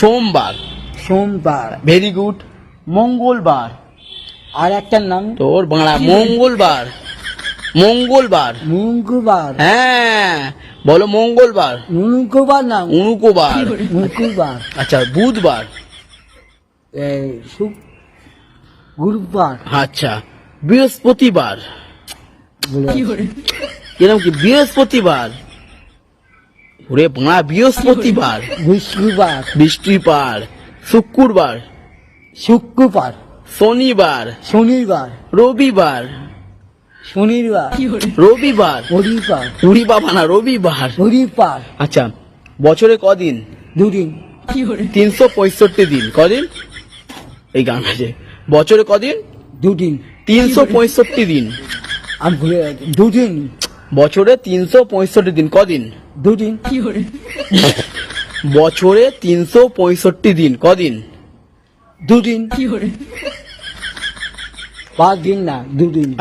সোমবার। সোমবার। Very good মঙ্গলবার। আর একটা নাম? তোর বাংলা মঙ্গলবার। মঙ্গলবার। মঙ্গলবার। হ্যাঁ বলো মঙ্গলবার। মঙ্গলবার না? উনুকোবার। মঙ্গলবার আচ্ছা বুধবার। এই শুক গুরুবার। আচ্ছা বৃহস্পতিবার। বলে। এরকম কি? বৃহস্পতিবার। ওরে বাংলা বৃহস্পতিবার। বৃহস্পতিবার। বৃষ্টিবার শুক্রবার। শুক্রবার। শনিবার। শনিবার। রবিবার। শনিবার। রবিবার। রবিবার। উড়ি বাবা না রবিবার। রবিবার। আচ্ছা বছরে কদিন? দুদিন। তিনশো পঁয়ষট্টি দিন। কদিন? এই গান আছে বছরে কদিন? দুদিন। তিনশো পঁয়ষট্টি দিন। আমি ভুলে গেছি দুদিন। বছরে তিনশো পঁয়ষট্টি দিন। কদিন? দুদিন। বছরে তিনশো পঁয়ষট্টি দিন। কদিন? দুদিন। পাঁচ দিন না দুদিন।